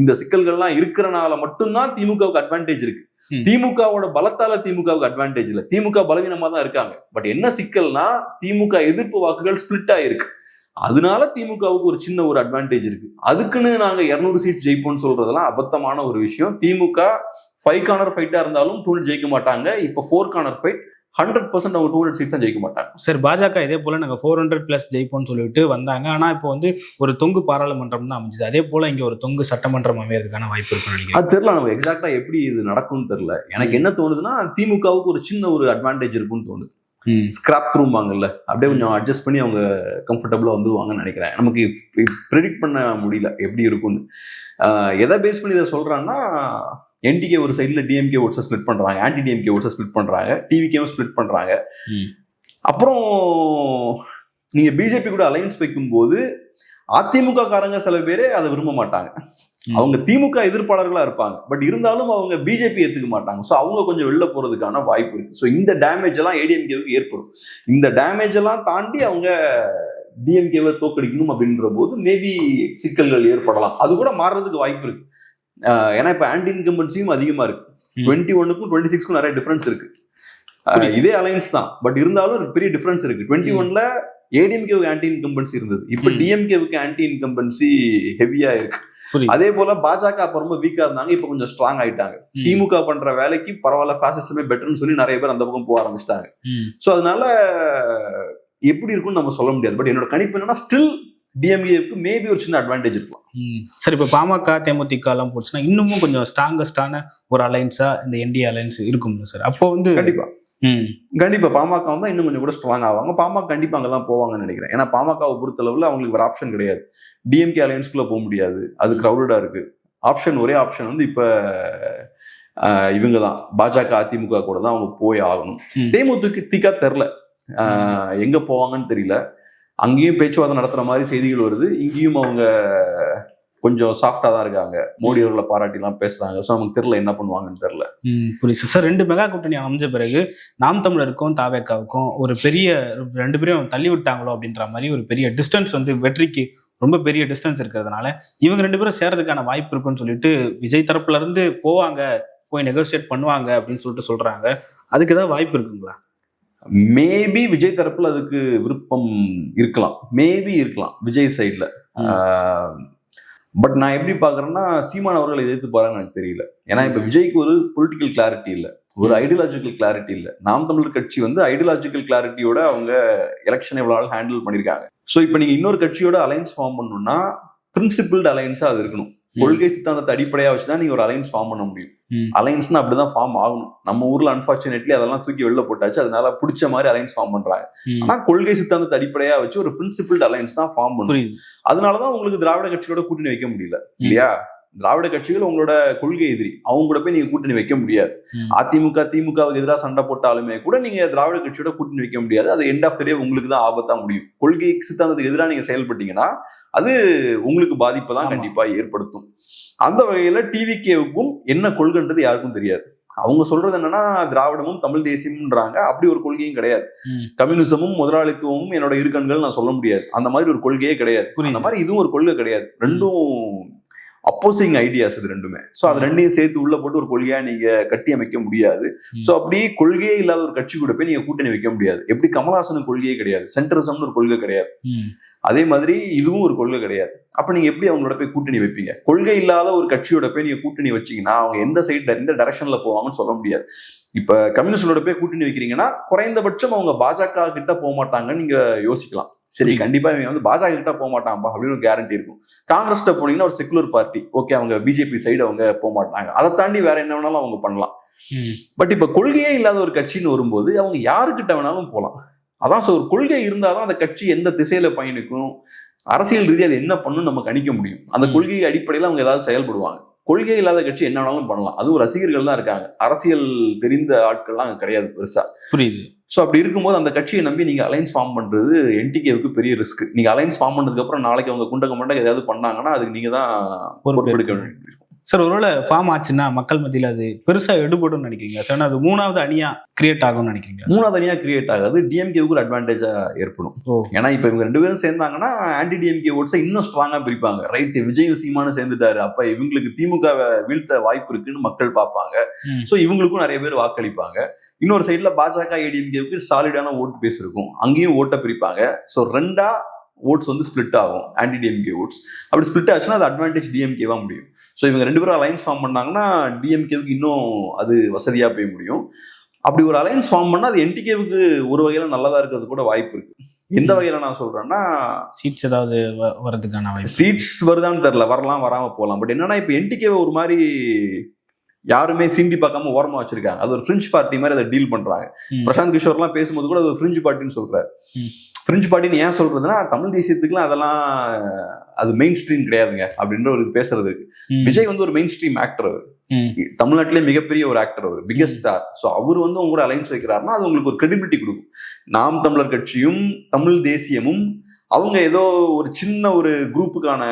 இந்த சிக்கல்கள்லாம் இருக்கிறனால மட்டும்தான் திமுகவுக்கு அட்வான்டேஜ் இருக்கு. திமுகவோட பலத்தால திமுகவுக்கு அட்வான்டேஜ் இல்ல. திமுக பலவீனமா தான் இருக்காங்க. பட் என்ன சிக்கல்னா திமுக எதிர்ப்பு வாக்குகள் ஸ்பிளிட் ஆயிருக்கு. அதனால திமுகவுக்கு ஒரு சின்ன ஒரு அட்வான்டேஜ் இருக்கு. அதுக்குன்னு நாங்க இருநூறு சீட் ஜெயிப்போம்னு சொல்றதெல்லாம் அபத்தமான ஒரு விஷயம். திமுக ஃபைவ் கார்னர் ஃபைட்டா இருந்தாலும் டூ ஜெயிக்க மாட்டாங்க. இப்போ four corner fight hundred percent அவங்க டூ சீட்ஸ் தான் ஜெயிக்க மாட்டாங்க. சரி பாஜக இதே போல நாங்க ஃபோர் ஹண்ட்ரட் பிளஸ் ஜெயிப்போம்னு சொல்லிட்டு வந்தாங்க. ஆனா இப்போ வந்து ஒரு தொங்கு பாராளுமன்றம் தான் அமைஞ்சது. அதே போல இங்க ஒரு தொங்கு சட்டமன்றம் அமையறதுக்கான வாய்ப்பு இருக்குன்னு அது தெரியல நம்ம எக்ஸாக்டா எப்படி இது நடக்கும்னு தெரியல. எனக்கு என்ன தோணுதுன்னா திமுகவுக்கு ஒரு சின்ன ஒரு அட்வான்டேஜ் இருக்கும்னு தோணுது. ஸ்கிராப் த்ரூம்பாங்கல்ல அப்படியே கொஞ்சம் அட்ஜஸ்ட் பண்ணி அவங்க கம்ஃபர்டபுளாக வந்துருவாங்கன்னு நினைக்கிறேன். நமக்கு ப்ரெடிக்ட் பண்ண முடியல எப்படி இருக்கும்னு. எதை பேஸ் பண்ணி இதை சொல்றாங்கன்னா என்டிகே ஒரு சைடில் டிஎம்கே ஓட்ஸை ஸ்ப்ளிட் பண்றாங்க. ஆன்டி டிஎம்கே ஓட்ஸை ஸ்ப்ளிட் பண்றாங்க. டிவிகேவும் ஸ்ப்ளிட் பண்றாங்க. ம். அப்புறம் நீங்க பிஜேபி கூட அலைன்ஸ் வைக்கும்போது அதிமுக காரங்க சில பேரே அதை விரும்ப மாட்டாங்க. அவங்க திமுக எதிர்ப்பாளர்களா இருப்பாங்க. பட் இருந்தாலும் அவங்க பிஜேபி ஏத்துக்க மாட்டாங்க. ஸோ அவங்க கொஞ்சம் வெளில போறதுக்கான வாய்ப்பு இருக்கு. ஸோ இந்த டேமேஜ் எல்லாம் ஏடிஎம்கேவுக்கு ஏற்படும். இந்த டேமேஜ் எல்லாம் தாண்டி அவங்க டிஎம்கேவை தோக்கடிக்கணும் அப்படின்ற போது மேபி சிக்கல்கள் ஏற்படலாம். அது கூட மாறுறதுக்கு வாய்ப்பு இருக்கு. ஆஹ் ஏன்னா இப்ப ஆன்டி இன்கம்பன்சியும் அதிகமா இருக்கு. டுவெண்ட்டி ஒன்னுக்கும் டுவெண்ட்டி சிக்ஸ்க்கும் நிறைய டிஃபரன்ஸ் இருக்கு. இதே அலைன்ஸ் தான். பட் இருந்தாலும் ஒரு பெரிய டிஃபரன்ஸ் இருக்கு. டுவெண்ட்டி. ஒன்ல ஏடிஎம்கேவுக்கு ஆன்டி இன்கம்பன்சி இருந்தது. இப்ப. டிஎம்கேவுக்கு ஆன்டி இன்கம்பன்சி ஹெவியா இருக்கு. அதே போல பாஜக அப்ப ரொம்ப வீக்கா இருந்தாங்க. இப்ப கொஞ்சம் ஸ்ட்ராங் ஆயிட்டாங்க. திமுக பண்ற வேலைக்கு பரவாயில்ல ஃபேசிசமே பெட்டர்னு சொல்லி நிறைய பேர் அந்த பக்கம் போக ஆரம்பிச்சிட்டாங்க. ஸோ அதனால எப்படி இருக்கும்னு நம்ம சொல்ல முடியாது. பட் என்னோட கணிப்பு என்னன்னா ஸ்டில் டிஎம்கேவுக்கு மேபி ஒரு சின்ன அட்வான்டேஜ் இருக்கலாம். சரி இப்போ பாமக தேமுதிக எல்லாம் போச்சுன்னா இன்னமும் கொஞ்சம் ஸ்ட்ராங்கஸ்டான ஒரு அலைன்ஸா இந்த என்டிஏ அலைன்ஸ் இருக்கும்ல சார் அப்போ வந்து கண்டிப்பா. ம். கண்டிப்பா பாமக வந்து இன்னும் கொஞ்சம் கூட ஸ்ட்ராங் ஆவாங்க. பாமக கண்டிப்பா அங்கதான் போவாங்கன்னு நினைக்கிறேன். ஏன்னா பாமகவை பொறுத்தளவுல அவங்களுக்கு வேற ஆப்ஷன் கிடையாது. டிஎம்கே அலையன்ஸ்குள்ள போக முடியாது. அது கிரௌடடா இருக்கு. ஆப்ஷன் ஒரே ஆப்ஷன் வந்து இப்ப இவங்க தான் பாஜக அதிமுக கூட தான் அவங்க போய் ஆகணும். தேமுதிக தெரில எங்க போவாங்கன்னு தெரியல. அங்கேயும் பேச்சுவார்த்தை நடத்துற மாதிரி செய்திகள் வருது. இங்கேயும் அவங்க கொஞ்சம் சாஃப்டாக தான் இருக்காங்க. மோடி அவர்களை பாராட்டிலாம் பேசுகிறாங்க ஸோ நமக்கு தெரில என்ன பண்ணுவாங்கன்னு தெரில ம், புரியுது சார். ரெண்டு மெகா கூட்டணி அமைஞ்ச பிறகு நாம் தமிழருக்கும் தாவேக்காவுக்கும் ஒரு பெரிய ரெண்டு பேரும் தள்ளி விட்டாங்களோ அப்படின்ற மாதிரி ஒரு பெரிய டிஸ்டன்ஸ் வந்து வெற்றிக்கு ரொம்ப பெரிய டிஸ்டன்ஸ் இருக்கிறதுனால இவங்க ரெண்டு பேரும் சேர்றதுக்கான வாய்ப்பு இருக்குன்னு சொல்லிட்டு விஜய் தரப்புல இருந்து போவாங்க போய் நெகோசியேட் பண்ணுவாங்க அப்படின்னு சொல்லிட்டு சொல்றாங்க. அதுக்கு ஏதாவது வாய்ப்பு இருக்குங்களா? மேபி விஜய் தரப்புல அதுக்கு விருப்பம் இருக்கலாம். மேபி இருக்கலாம் விஜய் சைட்ல பட் நான் எப்படி பாக்குறேன்னா சீமான் அவர்கள் எதிர்த்து போறான்னு எனக்கு தெரியல. ஏன்னா இப்ப விஜய்க்கு ஒரு பொலிட்டிக்கல் கிளாரிட்டி இல்ல. ஒரு ஐடியாலஜிக்கல் கிளாரிட்டி இல்ல. நாம் தமிழர் கட்சி வந்து ஐடியாலஜிக்கல் கிளாரிட்டியோட அவங்க எலெக்ஷன் எவ்வளவு நாள் ஹேண்டில் பண்ணிருக்காங்க. ஸோ இப்போ நீங்க இன்னொரு கட்சியோட அலைன்ஸ் ஃபார்ம் பண்ணணும்னா பிரின்சிபிள்டு அலைன்ஸா அது இருக்கணும். கொள்கை சித்தாந்தத்தை அடிப்படையா வச்சுதான் நீங்க ஒரு அலைன்ஸ் ஃபார்ம் பண்ண முடியும். அலைன்ஸ்னா அப்படிதான் ஃபார்ம் ஆகணும். நம்ம ஊர்ல அன்பார்ச்சுனேட்லி அதெல்லாம் தூக்கி வெளில போட்டாச்சு. அதனால பிடிச்ச மாதிரி அலைன்ஸ் ஃபார்ம் பண்றாங்க. ஆனா கொள்கை சித்தாந்தத்தை அடிப்படையா வச்சு ஒரு பிரின்சிபிள்டு அலைன்ஸ் தான் ஃபார்ம் பண்ணும் அதனாலதான் உங்களுக்கு திராவிட கட்சியோட கூட்டணி வைக்க முடியல. இல்லையா? திராவிட கட்சிகள் உங்களோட கொள்கை எதிரி. அவங்க கூட போய் நீங்க கூட்டணி வைக்க முடியாது. அதிமுக திமுகவுக்கு எதிராக சண்டை போட்டாலுமே கூட நீங்க திராவிட கட்சியோட கூட்டணி வைக்க முடியாது. அது எண்ட் ஆஃப் த டே உங்களுக்கு தான் ஆபத்தா முடியும். கொள்கை சித்தாந்தத்துக்கு எதிராக நீங்க செயல்பட்டீங்கன்னா அது உங்களுக்கு பாதிப்பை தான். கண்டிப்பா ஏற்படுத்தும். அந்த வகையில டிவிகேவுக்கும் என்ன கொள்கைன்றது யாருக்கும் தெரியாது. அவங்க சொல்றது என்னன்னா திராவிடமும் தமிழ் தேசியம்ன்றாங்க. அப்படி ஒரு கொள்கையும் கிடையாது. கம்யூனிசமும் முதலாளித்துவமும் என்னோட இரு கண்கள் நான் சொல்ல முடியாது. அந்த மாதிரி ஒரு கொள்கையே கிடையாது. அந்த மாதிரி இதுவும் ஒரு கொள்கை கிடையாது. ரெண்டும் அப்போசிங் ஐடியாஸ் இது ரெண்டுமே. சோ அது. ரெண்டையும் சேர்த்து உள்ள போட்டு ஒரு கொள்கையா நீங்க கட்டி அமைக்க முடியாது. சோ அப்படி கொள்கையே இல்லாத ஒரு கட்சி கூட போய் நீங்க கூட்டணி வைக்க முடியாது. எப்படி கமலஹாசனுக்கு கொள்கையே கிடையாது சென்டரிசம்னு ஒரு கொள்கை கிடையாது. அதே மாதிரி இதுவும் ஒரு கொள்கை கிடையாது. அப்ப நீங்க எப்படி அவங்களோட போய் கூட்டணி வைப்பீங்க? கொள்கை இல்லாத ஒரு கட்சியோட போய் நீங்க கூட்டணி வச்சீங்கன்னா அவங்க எந்த சைடு எந்த டைரக்ஷன்ல போவாங்கன்னு சொல்ல முடியாது. இப்ப கம்யூனிஸ்டோட போய் கூட்டணி வைக்கிறீங்கன்னா குறைந்தபட்சம் அவங்க பாஜக கிட்ட போக மாட்டாங்கன்னு நீங்க யோசிக்கலாம். சரி. கண்டிப்பா இவங்க வந்து பாஜக கிட்ட போக மாட்டான்பா அப்படின்னு ஒரு கேரண்டி இருக்கும். காங்கிரஸ்ட்ட போனீங்கன்னா ஒரு செக்குலர் பார்ட்டி ஓகே அவங்க பிஜேபி சைடு அவங்க போக மாட்டாங்க. அதை தாண்டி வேற என்ன வேணாலும் அவங்க பண்ணலாம். பட் இப்ப கொள்கையே இல்லாத ஒரு கட்சின்னு வரும்போது அவங்க யாருக்கிட்ட வேணாலும் போகலாம். அதான் சார் ஒரு கொள்கை இருந்தாதான் அந்த கட்சி எந்த திசையில பயணிக்கும் அரசியல் ரீதியாக அது என்ன பண்ணும் நம்ம கணிக்க முடியும். அந்த. கொள்கை அடிப்படையில் அவங்க ஏதாவது செயல்படுவாங்க. கொள்கை இல்லாத கட்சி என்ன வேணாலும் பண்ணலாம். அதுவும் ரசிகர்கள் தான் இருக்காங்க. அரசியல் தெரிந்த ஆட்கள்லாம் அங்க கிடையாது பெருசா. புரியுது. ஸோ அப்படி இருக்கும்போது அந்த கட்சியை நம்பி நீங்க அலைன்ஸ் ஃபார்ம் பண்றது என்டிகேவுக்கு பெரிய ரிஸ்க் நீங்க அலைன்ஸ் ஃபார்ம் பண்ணதுக்கு அப்புறம் நாளைக்கு அவங்க குண்டக மண்டக ஏதாவது பண்ணாங்கன்னா அதுக்கு நீங்க தான் பொறுப்பெடுக்க வேண்டியிருக்கும் சார் ஒருவேளை ஃபார்ம் ஆச்சுன்னா மக்கள் மத்தியில அது பெருசா எடுபடும் நினைக்கிறீங்க சார் அது மூணாவது அணியா கிரியேட் ஆகும்னு நினைக்கிறீங்க மூணாவது தனியா கிரியேட் ஆகாது. டிஎம்கேவுக்கு ஒரு அட்வான்டேஜா ஏற்படும். ஏன்னா இப்ப இவங்க ரெண்டு பேரும் சேர்ந்தாங்கன்னா ஆன்டி டிஎம்கே ஓட்ஸை இன்னும் ஸ்ட்ராங்கா பிரிப்பாங்க. ரைட் விஜய் சீமானு சேர்ந்துட்டாரு. அப்ப இவங்களுக்கு திமுக வீழ்த்த வாய்ப்பு இருக்குன்னு மக்கள் பார்ப்பாங்க. சோ இவங்களுக்கும் நிறைய பேர் வாக்களிப்பாங்க. இன்னொரு சைடுல பாஜக ஏடிஎம்கேவுக்கு சாலிடான ஓட்டு பேஸ் இருக்கும். அங்கேயும் ஓட்டை பிரிப்பாங்க. சோ ரெண்டா ஓட்ஸ் வந்து ஸ்பிளிட் ஆகும் ஆன்டி டிஎம்கே ஓட்ஸ் அப்படி ஸ்பிளிட் ஆச்சுன்னா அது அட்வான்டேஜ் டிஎம்கேவா முடியும். ஸோ இவங்க ரெண்டு பேரும் அலைன்ஸ் ஃபார்ம் பண்ணாங்கன்னா டிஎம்கேவுக்கு இன்னும் அது வசதியா போய் முடியும். அப்படி ஒரு அலைன்ஸ் ஃபார்ம் பண்ணா அது என்டிகேவுக்கு ஒரு வகையில நல்லதா இருக்கிறது கூட வாய்ப்பு இருக்கு. எந்த வகையில நான் சொல்றேன்னா சீட்ஸ் ஏதாவது வ- வரதுக்கான வாய்ப்பு சீட்ஸ் வருதான்னு தெரியல. வரலாம் வராம போகலாம். பட் என்னன்னா இப்போ என்டிகேவை ஒரு மாதிரி யாருமே சீண்டி பார்க்காம ஓரமா வச்சிருக்காங்க அது ஒரு ஃப்ரிஞ்ச் பார்ட்டி மாதிரி அதை டீல் பண்றாங்க. பிரசாந்த் கிஷோர்லாம் பேசும்போது கூட அது ஒரு ஃப்ரிஞ்ச் பார்ட்டின்னு சொல்றாரு. ஃப்ரிஞ்ச் பார்ட்டின்னு ஏன் சொல்றதுன்னா தமிழ் தேசியத்துக்குலாம் அதெல்லாம் அது மெயின் ஸ்ட்ரீம் கிடையாதுங்க அப்படின்ற ஒரு பேசுறது. விஜய் வந்து ஒரு மெயின் ஸ்ட்ரீம் ஆக்டர் அவர். தமிழ்நாட்டிலே மிகப்பெரிய ஒரு ஆக்டர் அவர் பிக்கஸ்ட் ஸ்டார் ஸோ அவர் வந்து உங்க கூட அலைன்ஸ் வைக்கிறாருன்னா அது உங்களுக்கு ஒரு கிரெடிபிலிட்டி கொடுக்கும் நாம் தமிழர் கட்சியும் தமிழ் தேசியமும் அவங்க ஏதோ ஒரு சின்ன ஒரு குரூப்புக்கான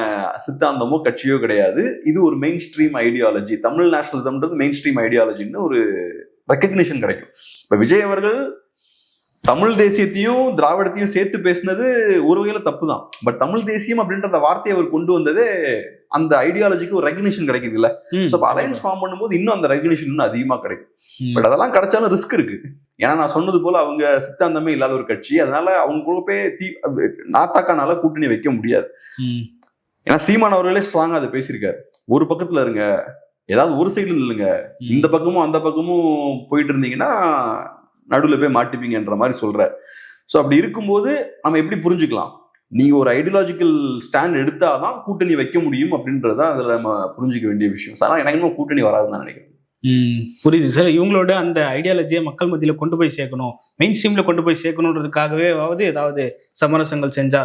சித்தாந்தமோ கட்சியோ கிடையாது. இது ஒரு மெயின் ஸ்ட்ரீம் ஐடியாலஜி தமிழ் நேஷனலிசம்ன்றது மெயின் ஸ்ட்ரீம் ஐடியாலஜின்னு ஒரு ரெக்கக்னிஷன் கிடைக்கும். இப்போ விஜய் அவர்கள் தமிழ் தேசியத்தையும் திராவிடத்தையும் சேர்த்து பேசினது ஒரு வகையில தப்பு தான் பட் தமிழ் தேசியம் அப்படின்ற அந்த வார்த்தையை அவர் கொண்டு வந்ததே அந்த ஐடியாலஜிக்கு ஒரு ரெகக்னிஷன் கிடைக்குது இல்ல. ஸோ அலைன்ஸ் ஃபார்ம் பண்ணும்போது இன்னும் அந்த ரெகக்னிஷன் இன்னும் அதிகமா கிடைக்கும். பட் அதெல்லாம் கிடைச்சாலும் ரிஸ்க் இருக்கு. ஏன்னா நான் சொன்னது போல அவங்க சித்தாந்தமே இல்லாத ஒரு கட்சி. அதனால அவங்க கூட போய் தீ நாத்தாக்கானால கூட்டணி வைக்க முடியாது. ஏன்னா சீமான் அவர்களே ஸ்ட்ராங்கா அதை பேசியிருக்காரு. ஒரு பக்கத்துல இருங்க. ஏதாவது ஒரு சைடுல இல்லைங்க. இந்த பக்கமும் அந்த பக்கமும் போயிட்டு இருந்தீங்கன்னா நடுவில் போய் மாட்டிப்பீங்கன்ற மாதிரி சொல்றாரு ஸோ அப்படி இருக்கும்போது நம்ம எப்படி புரிஞ்சுக்கலாம்? நீங்க ஒரு ஐடியாலஜிக்கல் ஸ்டாண்ட் எடுத்தாதான் கூட்டணி வைக்க முடியும் அப்படின்றத அதுல நம்ம புரிஞ்சுக்க வேண்டிய விஷயம். ஆனா எனக்கு இன்னும் கூட்டணி வராதுன்னு தான் நினைக்கிறேன். புரியுது. சார் இவங்களோட அந்த ஐடியாலஜியை மக்கள் மத்தியில கொண்டு போய் சேர்க்கணும். மெயின் ஸ்ட்ரீம்ல கொண்டு போய் சேர்க்கணுன்றதுக்காகவே ஆவது ஏதாவது சமரசங்கள் செஞ்சா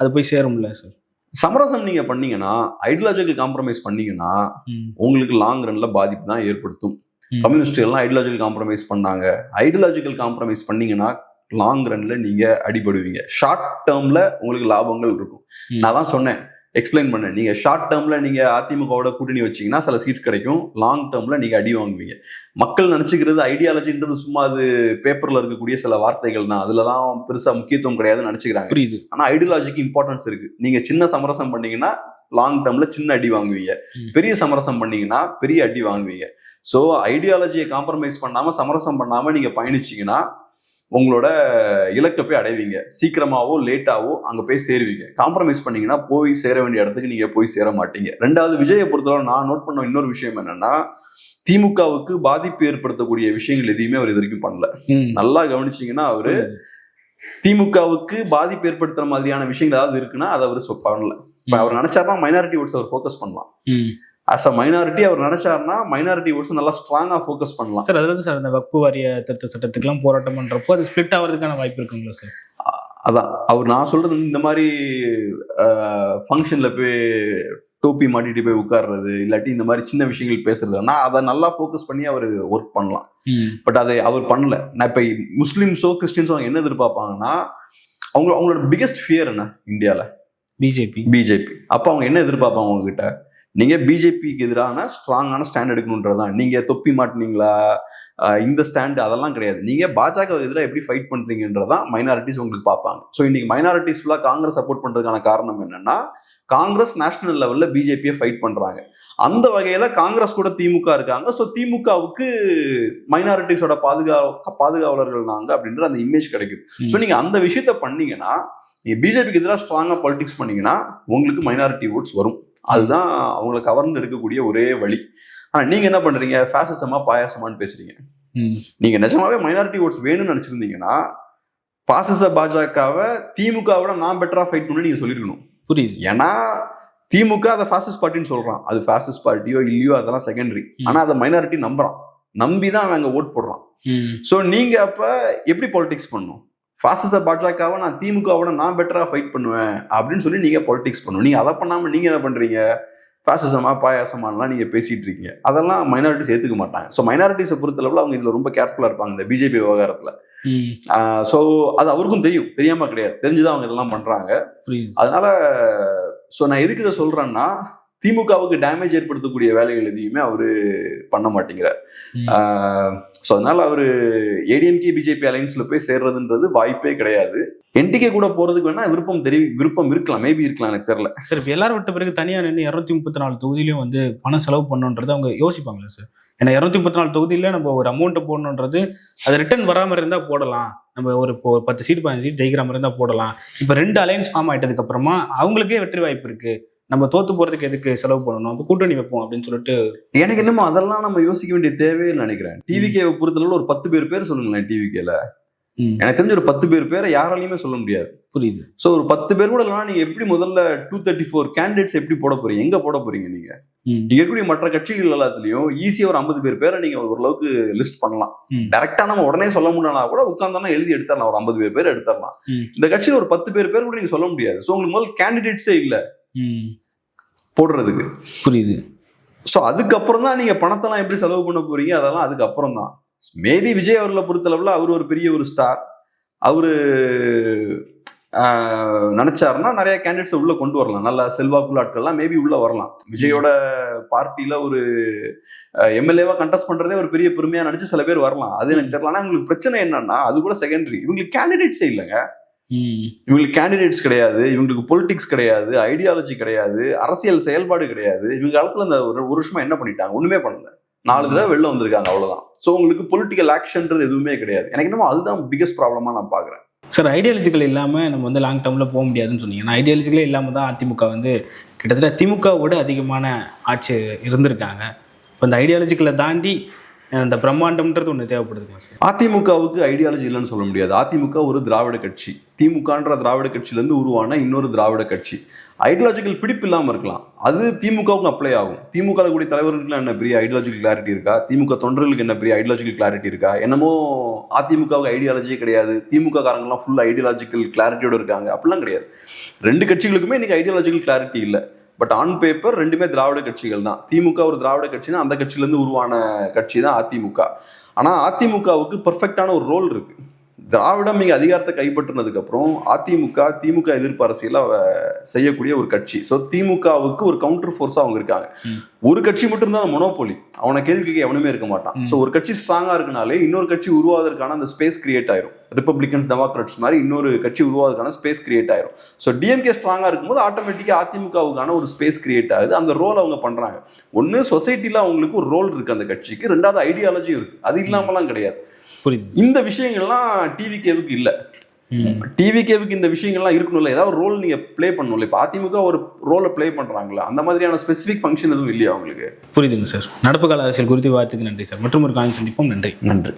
அது போய் சேரும்ல சார் சமரசம் நீங்க பண்ணீங்கன்னா ஐடியாலஜிக்கல் காம்ப்ரமைஸ் பண்ணீங்கன்னா உங்களுக்கு லாங் ரன்ல பாதிப்பு தான் ஏற்படுத்தும். கம்யூனிஸ்ட் எல்லாம் ஐடியாலஜிக்கல் காம்ப்ரமைஸ் பண்ணாங்க. ஐடியாலஜிக்கல் காம்ப்ரமைஸ் பண்ணீங்கன்னா லாங் ரன்ல நீங்க அடிபடுவீங்க. ஷார்ட் டேர்ம்ல உங்களுக்கு லாபங்கள் இருக்கும். நான் தான் சொன்னேன். எக்ஸ்பிளைன் பண்ணேன். நீங்க ஷார்ட் டேர்ம்ல நீங்க அதிமுகவோட கூட்டணி வச்சீங்கன்னா சில சீட்ஸ் கிடைக்கும். லாங் டேர்ம்ல நீங்க அடி வாங்குவீங்க. மக்கள் நினைச்சுக்கிறது ஐடியாலஜின்றது சும்மா அது பேப்பர்ல இருக்கக்கூடிய சில வார்த்தைகள் தான். அதுலலாம் பெருசா முக்கியத்துவம் கிடையாதுன்னு நினைச்சுக்கிறாங்க. புரியுது. ஆனா ஐடியாலஜிக்கு இம்பார்ட்டன்ஸ் இருக்கு. நீங்க சின்ன சமரசம் பண்ணீங்கன்னா லாங் டேர்ம்ல சின்ன அடி வாங்குவீங்க. பெரிய சமரசம் பண்ணீங்கன்னா பெரிய அடி வாங்குவீங்க. ஸோ ஐடியாலஜியை காம்ப்ரமைஸ் பண்ணாம சமரசம் பண்ணாம நீங்க பயணிச்சீங்கன்னா உங்களோட இலக்கை போய் அடைவீங்க. சீக்கிரமாவோ லேட்டாவோ அங்க போய் சேருவீங்க. காம்ப்ரமைஸ் பண்ணீங்கன்னா போய் சேர வேண்டிய இடத்துக்கு நீங்க போய் சேர மாட்டீங்க. ரெண்டாவது விஜயை பொறுத்தவரை நான் நோட் பண்ண இன்னொரு விஷயம் என்னன்னா திமுகவுக்கு பாதிப்பு ஏற்படுத்தக்கூடிய விஷயங்கள் எதையுமே அவர் இது வரைக்கும் பண்ணல. நல்லா கவனிச்சீங்கன்னா அவரு திமுகவுக்கு பாதிப்பு ஏற்படுத்துற மாதிரியான விஷயங்கள் ஏதாவது இருக்குன்னா அதை அவர் பண்ணல. அவர் நினைச்சாருன்னா மைனாரிட்டி ஓட்ஸ் அவர் ஃபோக்கஸ் பண்ணலாம். அஸ் அ மைனாரிட்டி அவர் நினைச்சாருன்னா மைனாரிட்டி ஓட்ஸ் நல்லா ஸ்ட்ராங்கா ஃபோக்கஸ் பண்ணலாம். சார் அதாவது சார் அந்த வக்பு வாரிய திருத்த சட்டத்துக்குலாம் போராட்டம் பண்றப்போ அது ஸ்பிளிட் ஆகிறதுக்கான வாய்ப்பு இருக்குங்களா சார் அதான். அவர் நான் சொல்றது வந்து இந்த மாதிரி ஃபங்க்ஷன்ல போய் டோப்பி மாட்டிட்டு போய் உட்கார்றது இல்லாட்டி இந்த மாதிரி சின்ன விஷயங்கள் பேசுறது ஆனால் அதை நல்லா ஃபோக்கஸ் பண்ணி அவர் ஒர்க் பண்ணலாம். பட் அதை அவர் பண்ணல. நான் இப்போ முஸ்லீம்ஸோ கிறிஸ்டின்ஸோ அவங்க என்ன எதிர்பார்ப்பாங்கன்னா அவங்க அவங்களோட பிகெஸ்ட் ஃபியர் என்ன? இந்தியாவில் பிஜேபி பிஜேபி அப்போ அவங்க என்ன எதிர்பார்ப்பாங்க உங்ககிட்ட? நீங்க பிஜேபிக்கு எதிரான ஸ்ட்ராங்கான ஸ்டாண்ட் எடுக்கணுன்றதுதான். நீங்க தொப்பி மாட்டினீங்களா? இந்த ஸ்டாண்ட் அதெல்லாம் கிடையாது. நீங்க பாஜக எதிராக எப்படி ஃபைட் பண்றீங்கன்றதான் மைனாரிட்டிஸ் உங்களுக்கு பார்ப்பாங்க. ஸோ இன்னைக்கு மைனாரிட்டிஸ் ஃபுல்லாக காங்கிரஸ் சப்போர்ட் பண்றதுக்கான காரணம் என்னன்னா காங்கிரஸ் நேஷனல் லெவல்ல பிஜேபியை ஃபைட் பண்றாங்க. அந்த வகையில காங்கிரஸ் கூட திமுக இருக்காங்க. ஸோ திமுகவுக்கு மைனாரிட்டிஸோட பாதுகா பாதுகாவலர்கள் நாங்க அப்படின்ற அந்த இமேஜ் கிடைக்குது. ஸோ நீங்க அந்த விஷயத்த பண்ணீங்கன்னா நீங்க பிஜேபிக்கு எதிராக ஸ்ட்ராங்கா பாலிடிக்ஸ் பண்ணீங்கன்னா உங்களுக்கு மைனாரிட்டி ஓட்ஸ் வரும். அதுதான் அவங்களை கவர்ந்து எடுக்கக்கூடிய ஒரே வழி. ஆனா நீங்க என்ன பண்றீங்க? ஃபேசிசமா பாயாசமான்னு பேசுறீங்க. நீங்க நிஜமாவே மைனாரிட்டி ஓட்ஸ் வேணும்னு நினைச்சிருந்தீங்கன்னா பாசிச பாஜகவை திமுகவோட நான் பெட்டரா ஃபைட் பண்ணு நீங்க சொல்லிருக்கணும் புரியுது. ஏன்னா திமுக அதை ஃபாசிஸ்ட் பார்ட்டின்னு சொல்றான். அது ஃபாசிஸ்ட் பார்ட்டியோ இல்லையோ அதெல்லாம் செகண்டரி. ஆனா அதை மைனாரிட்டி நம்புறான். நம்பி தான் அவன் அங்க ஓட் போடுறான். ஸோ நீங்க அப்ப எப்படி பாலிடிக்ஸ் பண்ணும் ஃபாசிச பாஜகவை நான் திமுகவோட நான் பெட்டரா ஃபைட் பண்ணுவேன் அப்படின்னு சொல்லி நீங்க பாலிடிக்ஸ் பண்ணணும். நீங்க அதை பண்ணாம நீங்க என்ன பண்றீங்க? ஃபாசிசமா பாயாசமாலாம் நீங்க பேசிட்டு இருக்கீங்க. அதெல்லாம் மைனாரிட்டிஸ் ஏத்துக்க மாட்டாங்க. ஸோ மைனாரிட்டிஸை பொறுத்தளவுல அவங்க இதுல ரொம்ப கேர்ஃபுல்லா இருப்பாங்க இந்த பிஜேபி விவகாரத்துல. ஸோ அது அவருக்கும் தெரியும். தெரியாம கிடையாது. தெரிஞ்சுதான் அவங்க இதெல்லாம் பண்றாங்க. புரியுது. அதனால ஸோ நான் எதுக்கு இதை சொல்றேன்னா திமுகவுக்கு டேமேஜ் ஏற்படுத்தக்கூடிய வேலைகள் எதையுமே அவரு பண்ண மாட்டேங்கிறார். ஸோ அதனால் அவர் ஏடிஎம்கே பிஜேபி அலைன்ஸில் போய் சேர்றதுன்றது வாய்ப்பே கிடையாது. என்டிகே கூட போகிறதுக்கு வேணால் விருப்பம் தெரி விருப்பம் இருக்கலாம். மேபி இருக்கலாம் எனக்கு தெரில சார் இப்போ எல்லாரும் விட்ட பிறகு தனியாக நின்று இரநூத்தி முப்பத்தி நாலு தொகுதியிலையும் வந்து பணம் செலவு பண்ணணுன்றது அவங்க யோசிப்பாங்களே சார் ஏன்னா இரநூத்தி முப்பத்தி நாலு தொகுதியில் நம்ம ஒரு அமௌண்ட்டை போடணுன்றது அது ரிட்டர்ன் வராமல் இருந்தால் போடலாம். நம்ம ஒரு இப்போ ஒரு பத்து சீட் பதினஞ்சு சீட் ஜெயிக்கிற மாதிரி இருந்தால் போடலாம். இப்போ ரெண்டு அலைன்ஸ் ஃபார்ம் ஆகிட்டதுக்கப்புறமா அவங்களுக்கே வெற்றி வாய்ப்பு இருக்குது நம்ம தோத்து போறதுக்கு எதுக்கு செலவு பண்ணணும்? அப்போ கூட்டணி வைப்போம் அப்படின்னு சொல்லிட்டு எனக்கு என்னமோ அதெல்லாம் நம்ம யோசிக்க வேண்டிய தேவையில்லை நினைக்கிறேன். டிவிகே பொறுத்தளவுல ஒரு பத்து பேர் பேர் சொல்லுங்களேன் டிவிகேல எனக்கு தெரிஞ்ச ஒரு பத்து பேர் பேரை யாராலையுமே சொல்ல முடியாது. புரியுது. ஸோ ஒரு பத்து பேர் கூட இல்லைனா நீங்க எப்படி முதல்ல டூ தேர்ட்டி ஃபோர் கேண்டிடேட்ஸ் எப்படி போட போறீங்க? எங்க போட போறீங்க நீங்க? ம், இங்க இருக்கக்கூடிய மற்ற கட்சிகள் எல்லாத்துலயும் ஈஸியா ஒரு ஐம்பது பேர் பேரை நீங்க ஓரளவுக்கு லிஸ்ட் பண்ணலாம். டைரக்டா நம்ம உடனே சொல்ல முடியலனா கூட உட்காந்தோம்னா எழுதி எடுத்துடலாம். ஒரு ஐம்பது பேர் பேர் எடுத்துடலாம். இந்த கட்சியில ஒரு பத்து பேர் பேர் கூட நீங்க சொல்ல முடியாது. ஸோ உங்களுக்கு முதல்ல கேண்டிடேட்ஸே இல்ல. போடுறதுக்கு. புரியுது. ஸோ அதுக்கப்புறம் தான் நீங்க பணத்தெல்லாம் எப்படி செலவு பண்ண போறீங்க? அதெல்லாம் அதுக்கப்புறம் தான் மேபி விஜய் அவர்களை பொறுத்தளவுல அவர் ஒரு பெரிய ஒரு ஸ்டார் அவரு நினைச்சாருன்னா நிறைய கேண்டிடேட்ஸ் உள்ள கொண்டு வரலாம். நல்ல செல்வாக்குள்ள ஆட்கள்லாம் மேபி உள்ள வரலாம். விஜயோட பார்ட்டியில ஒரு எம்எல்ஏவா கண்டெஸ்ட் பண்றதே ஒரு பெரிய பெருமையா நினைச்சு சில பேர் வரலாம். அது எனக்கு தெரியல ஆனா உங்களுக்கு பிரச்சனை என்னன்னா அது கூட செகண்டரி இவங்களுக்கு கேண்டிடேட்ஸே இல்லைங்க. இவங்களுக்கு கேண்டிடேட்ஸ் கிடையாது இவங்களுக்கு பொலிட்டிக்ஸ் கிடையாது ஐடியாலஜி கிடையாது அரசியல் செயல்பாடு கிடையாது. இவங்க காலத்துல இந்த ஒரு வருஷமா என்ன பண்ணிட்டாங்க? ஒண்ணுமே பண்ணல. நாலு தடவை வெளில வந்திருக்காங்க அவ்வளவுதான். ஸோ உங்களுக்கு பொலிட்டிக்கல் ஆக்ஷன்றது எதுவுமே கிடையாது. எனக்கு என்னமோ அதுதான் பிகஸ்ட் ப்ராப்ளமா நான் பாக்குறேன் சார் ஐடியாலஜிக்கல் இல்லாமல் நம்ம வந்து லாங் டேர்மில் போக முடியாதுன்னு சொன்னீங்க. நான் ஐடியாலஜிக்கலே இல்லாமல் தான் அதிமுக வந்து கிட்டத்தட்ட திமுகவோட அதிகமான ஆட்சி இருந்திருக்காங்க. இப்போ இந்த ஐடியாலஜிக்கலை தாண்டி அந்த பிரம்மாண்டம்ன்றது ஒன்று தேவைப்படுதுங்களா சார் அதிமுகவுக்கு ஐடியாலஜி இல்லைன்னு சொல்ல முடியாது. அதிமுக ஒரு திராவிட கட்சி. திமுகன்ற திராவிட கட்சியிலேருந்து உருவான இன்னொரு திராவிட கட்சி. ஐடியாலஜிக்கல் பிடிப்பு இல்லாமல் இருக்கலாம். அது திமுகவுக்கு அப்ளை ஆகும். திமுக கூடிய தலைவர்களுக்கு என்ன பெரிய ஐடியாலஜிக்கல் கிளாரிட்டி இருக்கா? திமுக தொண்டர்களுக்கு என்ன பெரிய ஐடியாலஜிக்கல் கிளாரிட்டி இருக்கா? என்னமோ அதிமுகவுக்கு ஐடியாலஜியே கிடையாது. திமுக காரங்கெல்லாம் ஃபுல் ஐடியாலஜிக்கல் கிளாரிட்டியோடு இருக்காங்க. அப்படிலாம் கிடையாது. ரெண்டு கட்சிகளுக்குமே இன்றைக்கி ஐடியாலஜிக்கல் கிளாரிட்டி இல்லை. பட் ஆன் பேப்பர் ரெண்டுமே திராவிட கட்சிகள் தான். திமுக ஒரு திராவிட கட்சினா அந்த கட்சியிலேருந்து உருவான கட்சி தான் அதிமுக. ஆனால் அதிமுகவுக்கு பர்ஃபெக்டான ஒரு ரோல் இருக்குது திராவிடம் இங்கே அதிகாரத்தை கைப்பற்றினதுக்கு அப்புறம் அதிமுக திமுக எதிர்ப்பு அரசியல செய்யக்கூடிய ஒரு கட்சி. ஸோ திமுகவுக்கு ஒரு கவுண்டர் ஃபோர்ஸாக அவங்க இருக்காங்க. ஒரு கட்சி மட்டும் தான் மொனோபோலி அவனை கேள்வி கேட்க எவனுமே இருக்க மாட்டான். ஸோ ஒரு கட்சி ஸ்ட்ராங்கா இருக்கனாலே இன்னொரு கட்சி உருவாவதற்கான அந்த ஸ்பேஸ் கிரியேட் ஆயிரும். ரிப்பப்ளிகன்ஸ் டெமோக்ராட்ஸ் மாதிரி இன்னொரு கட்சி உருவாவதற்கான ஸ்பேஸ் கிரியேட் ஆயிரும். ஸோ டிஎம்கே ஸ்ட்ராங்கா இருக்கும்போது ஆட்டோமேட்டிக்காக அதிமுகவுக்கான ஒரு ஸ்பேஸ் கிரியேட் ஆகுது. அந்த ரோல் அவங்க பண்றாங்க. ஒன்று சொசைட்டில அவங்களுக்கு ஒரு ரோல் இருக்கு அந்த கட்சிக்கு. ரெண்டாவது ஐடியாலஜியும் இருக்கு. அது இல்லாமலாம் கிடையாது. புரியுது இந்த விஷயங்கள்லாம் டிவிகேவுக்கு இல்லை. ம். டிவிகேவுக்கு இந்த விஷயங்கள்லாம் இருக்கணும்ல. ஏதாவது ஒரு ரோல் நீங்க ப்ளே பண்ணணும்ல. இப்போ அதிமுக ஒரு ரோலை ப்ளே பண்றாங்களா அந்த மாதிரியான ஸ்பெசிஃபிக் ஃபங்க்ஷன் எதுவும் இல்லையா அவங்களுக்கு புரியுதுங்க சார் நடப்பு கால அரசியல் குறித்து வார்த்தைக்கு நன்றி சார் மற்றும் ஒரு காலம் சந்திப்போம். நன்றி. நன்றி.